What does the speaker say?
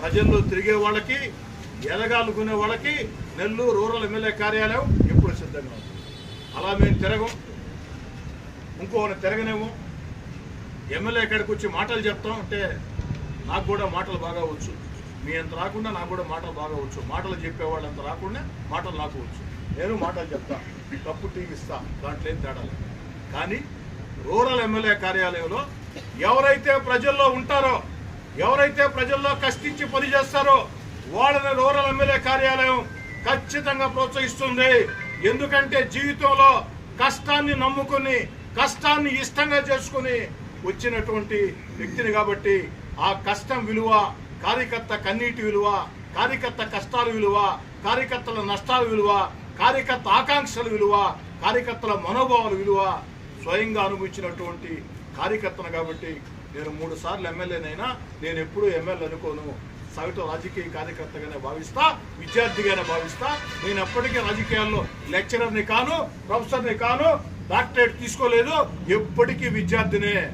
ప్రజల్లో తిరిగే వాళ్ళకి ఎదగాలనుకునే వాళ్ళకి నెల్లూరు రూరల్ ఎమ్మెల్యే కార్యాలయం ఎప్పుడు సిద్ధంగా ఉంది. అలా మేము తిరగం. ఇంకోని తిరగనేమో ఎమ్మెల్యే ఇక్కడికి వచ్చి మాటలు చెప్తాం అంటే నాకు కూడా మాటలు బాగా వచ్చు. మీ అంత రాకుండా నాకు కూడా మాటలు బాగా వచ్చు. మాటలు చెప్పేవాళ్ళు అంత రాకుండా మాటలు నాకు వచ్చు. నేను మాటలు చెప్తా. తప్పు టీవీ ఇస్తా. దాంట్లో ఏం తేడా కానీ రూరల్ ఎమ్మెల్యే కార్యాలయంలో ఎవరైతే ప్రజల్లో ఉంటారో ఎవరైతే ప్రజల్లో కష్టించి పని చేస్తారో వాళ్ళని రూరల్ ఎమ్మెల్యే కార్యాలయం ఖచ్చితంగా ప్రోత్సహిస్తుంది. ఎందుకంటే జీవితంలో కష్టాన్ని నమ్ముకుని కష్టాన్ని ఇష్టంగా చేసుకుని వచ్చినటువంటి వ్యక్తిని కాబట్టి ఆ కష్టం విలువ కార్యకర్త కన్నీటి విలువ కార్యకర్త కష్టాల విలువ కార్యకర్తల నష్టాల విలువ కార్యకర్త ఆకాంక్షల విలువ కార్యకర్తల మనోభావాల విలువ స్వయంగా అనుభవించినటువంటి కార్యకర్తను కాబట్టి నేను మూడు సార్లు ఎమ్మెల్యేనైనా నేను ఎప్పుడూ ఎమ్మెల్యే అనుకోను. సగటు రాజకీయ కార్యకర్తగానే భావిస్తా విద్యార్థిగానే భావిస్తా. నేను ఎప్పటికీ రాజకీయాల్లో లెక్చరర్ని కాను ప్రొఫెసర్ని కాను డాక్టరేట్ తీసుకోలేదు. ఎప్పటికీ విద్యార్థినే.